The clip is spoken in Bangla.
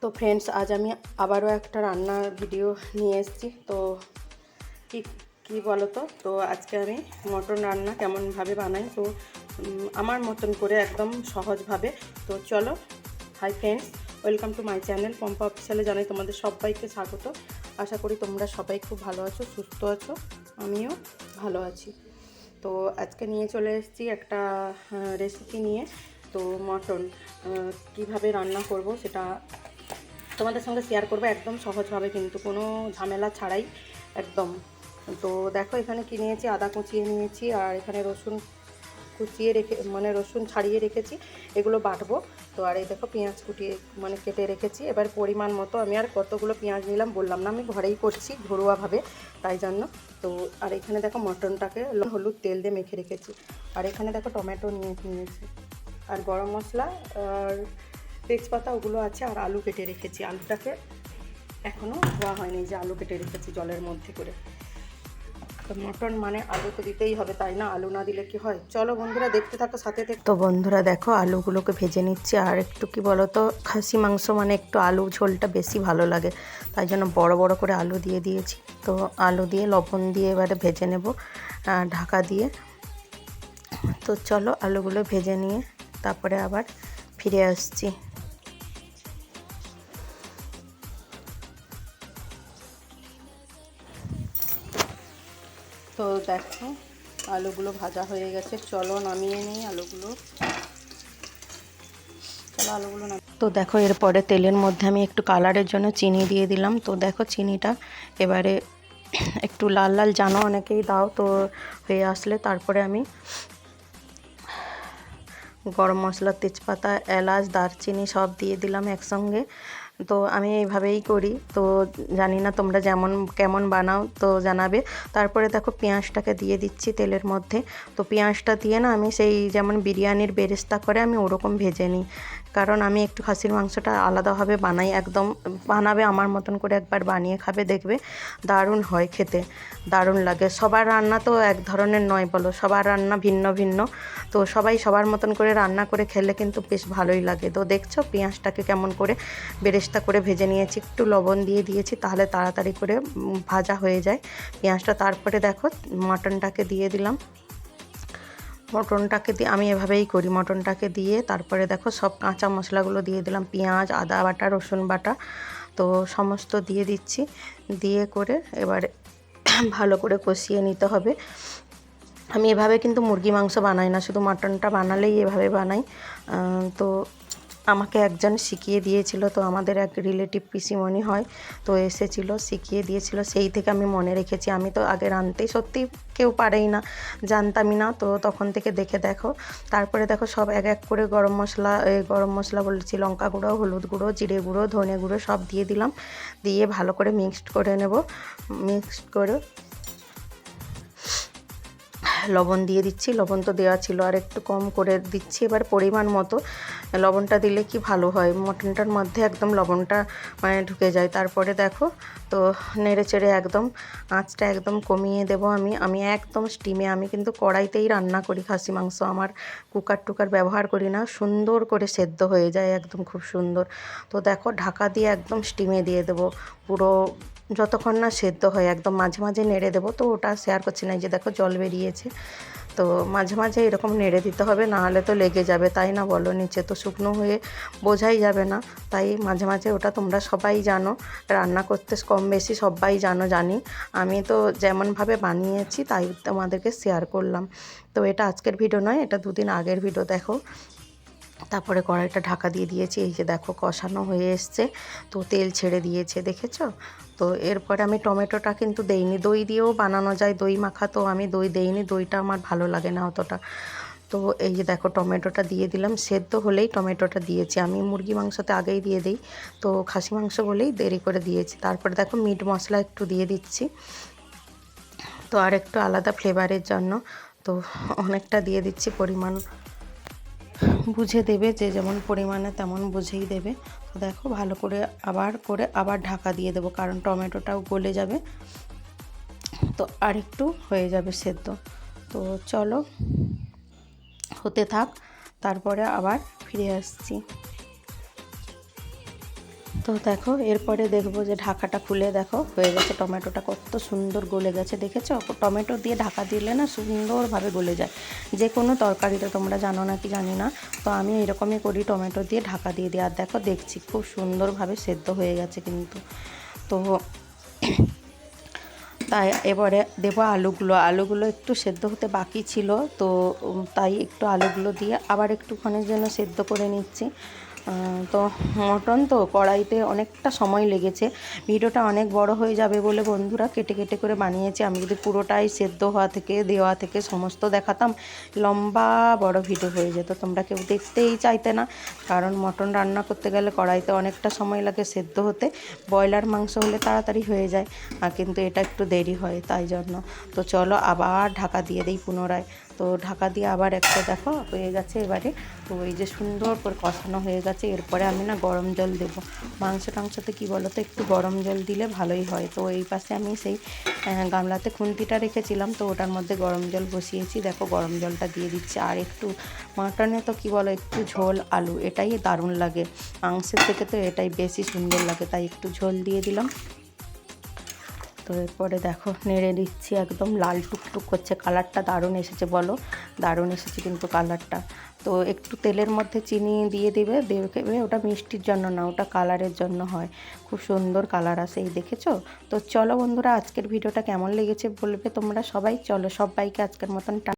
তো ফ্রেন্ডস আজ আমি আবারও একটা রান্নার ভিডিও নিয়ে এসেছি। তো কি কি বলো তো তো আজকে আমি মটন রান্না কেমনভাবে বানাই? তো আমার মতন করে একদম সহজভাবে। তো চলো hi friends welcome to my channel Pompa অফিসিয়ালে জানাই তোমাদের সবাইকে স্বাগত। আশা করি তোমরা সবাই খুব ভালো আছো, সুস্থ আছো, আমিও ভালো আছি। তো আজকে নিয়ে চলে এসেছি একটা রেসিপি নিয়ে। তো মটন কীভাবে রান্না করব সেটা তোমাদের সঙ্গে শেয়ার করব একদম সহজভাবে, কিন্তু কোনো ঝামেলা ছাড়াই একদম। তো দেখো, এখানে কি নিয়েছি? আদা কুচিয়ে নিয়েছি আর এখানে রসুন কুচিয়ে রেখে মানে রসুন ছাড়িয়ে রেখেছি, এগুলো বাটবো। তো আর এই দেখো, পেঁয়াজ কুটিয়ে মানে কেটে রেখেছি। এবার পরিমাণ মতো আমি আর কতগুলো পেঁয়াজ নিলাম বললাম না, আমি ঘরেই করছি ঘরোয়াভাবে, তাই জন্য। তো আর এখানে দেখো, মটনটাকে হলুদ তেল দিয়ে মেখে রেখেছি। আর এখানে দেখো, টমেটো নিয়ে নিয়েছি। আর গরম মশলা আর তেজপাতা ওগুলো আছে আর আলু কেটে রেখেছি। আলুটাকে এখনও ধোয়া হয়নি, যে আলু কেটে রেখেছি জলের মধ্যে করে। তো মটন মানে আলু তো দিতেই হবে, তাই না? আলু না দিলে কি হয়? চলো বন্ধুরা, দেখতে থাকো, সাথে থেকে। তো বন্ধুরা, দেখো, আলুগুলোকে ভেজে নিচ্ছি। আর একটু কি বলো তো খাসি মাংস মানে একটু আলু ঝোলটা বেশি ভালো লাগে। তাই জন্য বড় বড় করে আলু দিয়ে দিয়েছি। তো আলু দিয়ে, লবণ দিয়ে এবারে ভেজে নেব ঢাকা দিয়ে। তো চলো আলুগুলো ভেজে নিয়ে তারপরে আবার ফিরে আসছি। তো দেখো, আলুগুলো ভাজা হয়ে গেছে। চলো নামিয়ে নিই আলুগুলো। চলো আলুগুলো তো দেখো, এরপরে তেলের মধ্যে আমি একটু কালারের জন্য চিনি দিয়ে দিলাম। তো দেখো, চিনিটা এবারে একটু লাল লাল, জানো অনেকেই দাও তো হয়ে আসলে। তারপরে আমি গরম মশলা, তেজপাতা, এলাচ, দারচিনি সব দিয়ে দিলাম একসঙ্গে। তো আমি এইভাবেই করি। তো জানি না তোমরা যেমন, কেমন বানাও তো জানাবে। তারপরে দেখো পেঁয়াজটাকে দিয়ে দিচ্ছি তেলের মধ্যে। তো পেঁয়াজটা দিয়ে না আমি সেই যেমন বিরিয়ানির বেরেস্তা করে আমি ওরকম ভেজে নিই। কারণ আমি একটু খাসির মাংসটা আলাদাভাবে বানাই, একদম বানাবে আমার মতন করে একবার বানিয়ে খাবে, দেখবে দারুণ হয় খেতে, দারুণ লাগে। সবার রান্না তো এক ধরনের নয় বলো, সবার রান্না ভিন্ন ভিন্ন। তো সবাই সবার মতন করে রান্না করে খেলে কিন্তু বেশ ভালোই লাগে। তো দেখছ পেঁয়াজটাকে কেমন করে বেরেস্তা করে ভেজে নিয়েছি, একটু লবণ দিয়ে দিয়েছি, তাহলে তাড়াতাড়ি করে ভাজা হয়ে যায় পেঁয়াজটা। তারপরে দেখো মাটনটাকে দিয়ে দিলাম। মটনটাকে দিয়ে, আমি এভাবেই করি মটনটাকে দিয়ে। তারপরে দেখো সব কাঁচা মশলাগুলো দিয়ে দিলাম, পেঁয়াজ, আদা বাটা, রসুন বাটা। তো সমস্ত দিয়ে দিচ্ছি, দিয়ে করে এবার ভালো করে কষিয়ে নিতে হবে। আমি এভাবে কিন্তু মুরগি মাংস বানাই না, শুধু মাটনটা বানালেই এভাবে বানাই। তো আমাকে একজন শিখিয়ে দিয়েছিল, তো আমাদের এক রিলেটিভ পিসিমণি হয়, তো এসেছিল, শিখিয়ে দিয়েছিল, সেই থেকে আমি মনে রেখেছি। আমি তো আগে রাঁধতে সত্যি কেউ পারেই না, জানতামই না, তো তখন থেকে দেখে দেখো। তারপরে দেখো সব এক এক করে গরম মশলা গরম মশলা বলেছি, লঙ্কা গুঁড়ো, হলুদ গুঁড়ো, জিরে গুঁড়ো, ধনে গুঁড়ো সব দিয়ে দিলাম, দিয়ে ভালো করে মিক্সড করে নেব মিক্সড করে লবণ দিয়ে দিচ্ছি, লবণ তো দেওয়া ছিল আর একটু কম করে দিচ্ছি, এবার পরিমাণ মতো লবণটা দিলে কি ভালো হয়? মটনটার মধ্যে একদম লবণটা মানে ঢুকে যায়। তারপরে দেখো, তো নেড়ে চেড়ে একদম আঁচটা একদম কমিয়ে দেব আমি। আমি একদম স্টিমে আমি কিন্তু কড়াইতেই রান্না করি খাসি মাংস। আমার কুকার টুকার ব্যবহার করি না, সুন্দর করে সেদ্ধ হয়ে যায় একদম খুব সুন্দর। তো দেখো, ঢাকা দিয়ে একদম স্টিমে দিয়ে দেবো। পুরো যতক্ষণ না সেদ্ধ হয়, একদম মাঝে মাঝে নেড়ে দেবো। তো ওটা শেয়ার করছি না। যে দেখো, জল বেরিয়েছে। তো মাঝে মাঝে এরকম নেড়ে দিতে হবে, না হলে তো লেগে যাবে। তাই না বলো? নিচে তো শুকনো হয়ে বোঝাই যাবে না। তাই মাঝে মাঝে ওটা তোমরা সবাই জানো। রান্না করতে কম বেশি সবাই জানো, জানি। আমি তো যেমনভাবে বানিয়েছি, তাই তোমাদেরকে শেয়ার করলাম। তো এটা আজকের ভিডিও নয়, এটা দুদিন আগের ভিডিও দেখো। তারপরে কড়াইটা ঢাকা দিয়ে দিয়েছি, এই যে দেখো কষানো হয়ে এসছে। তো তেল ছেড়ে দিয়েছে, দেখেছ? তো এরপরে আমি টমেটোটা কিন্তু দেইনি। দই দিয়েও বানানো যায়, দই মাখা তো আমি দই দেইনি, দইটা আমার ভালো লাগে না অতটা। তো এই যে দেখো টমেটোটা দিয়ে দিলাম, সেদ্ধ হলেই টমেটোটা দিয়েছি। আমি মুরগি মাংসতে আগেই দিয়ে দিই, তো খাসি মাংস বলেই দেরি করে দিয়েছি। তারপরে দেখো মিট মশলা একটু দিয়ে দিচ্ছি। তো আর একটু আলাদা ফ্লেভারের জন্য তো অনেকটা দিয়ে দিচ্ছি, পরিমাণ বুঝে দেবে যে যেমন পরিমাণে তেমন বুঝেই দেবে। দেখো ভালো করে আবার করে আবার ঢাকা দিয়ে দেবো, কারণ টমেটোটাও গলে যাবে। তো আরেকটু হয়ে যাবে সেদ্ধ। তো চলো, হতে থাক, তারপরে আবার ফিরে আসছি। তো দেখো, এরপরে দেখব যে ঢাকাটা খুলে দেখো, হয়ে গেছে টমেটোটা কত সুন্দর গলে গেছে, দেখেছ? টমেটো দিয়ে ঢাকা দিলে না সুন্দরভাবে গলে যায়। যে কোনো তরকারিতে তোমরা জানো না কি জানি না, তো আমি এরকমই করি টমেটো দিয়ে ঢাকা দিয়ে দিই। আর দেখো, দেখছি খুব সুন্দরভাবে সেদ্ধ হয়ে গেছে কিন্তু। তো তাই এবারে দেবো আলুগুলো। আলুগুলো একটু সেদ্ধ হতে বাকি ছিল, তো তাই একটু আলুগুলো দিয়ে আবার একটুখানির জন্য সেদ্ধ করে নিচ্ছি। তো মটন তো কড়াইতে অনেকটা সময় লেগেছে। ভিডিওটা অনেক বড় হয়ে যাবে বলে বন্ধুরা কেটে কেটে করে বানিয়েছি। আমি যদি পুরোটাই সেদ্ধ হওয়া থেকে, দেওয়া থেকে সমস্ত দেখাতাম, লম্বা বড় ভিডিও হয়ে যেত। তোমরা কেউ দেখতেই চাইতে না, কারণ মটন রান্না করতে গেলে কড়াইতে অনেকটা সময় লাগে সেদ্ধ হতে। ব্রয়লার মাংস হলে তাড়াতাড়ি হয়ে যায় কিন্তু এটা একটু দেরি হয়, তাই জন্য। তো চলো আবার ঢাকা দিয়ে দিই পুনরায়। তো ঢাকা দিয়ে আবার একটা দেখো হয়ে গেছে এবারে। তো এই যে সুন্দর করে কষানো হয়ে গেছে, এরপরে আমি না গরম জল দেব। মাংস টাংসতে কী বলো তো একটু গরম জল দিলে ভালোই হয়। তো এই পাশে আমি সেই গামলাতে খুন্তিটা রেখেছিলাম, তো ওটার মধ্যে গরম জল বসিয়েছি। দেখো গরম জলটা দিয়ে দিচ্ছি। আর একটু মাটনে তো কী বলো, একটু ঝোল আলু, এটাই দারুণ লাগে। মাংসের থেকে তো এটাই বেশি সুন্দর লাগে। তাই একটু ঝোল দিয়ে দিলাম। তো এরপরে দেখো, নেড়ে দিচ্ছি, একদম লাল টুকটুক করছে। কালারটা দারুণ এসেছে বলো, দারুণ এসেছে কিন্তু কালারটা। তো একটু তেলের মধ্যে চিনি দিয়ে দেবে দেবে, ওটা মিষ্টির জন্য না, ওটা কালারের জন্য হয়। খুব সুন্দর কালার আসে এই দেখেছ? তো চলো বন্ধুরা, আজকের ভিডিওটা কেমন লেগেছে বলবে তোমরা সবাই, চলো সবাইকে আজকের মতন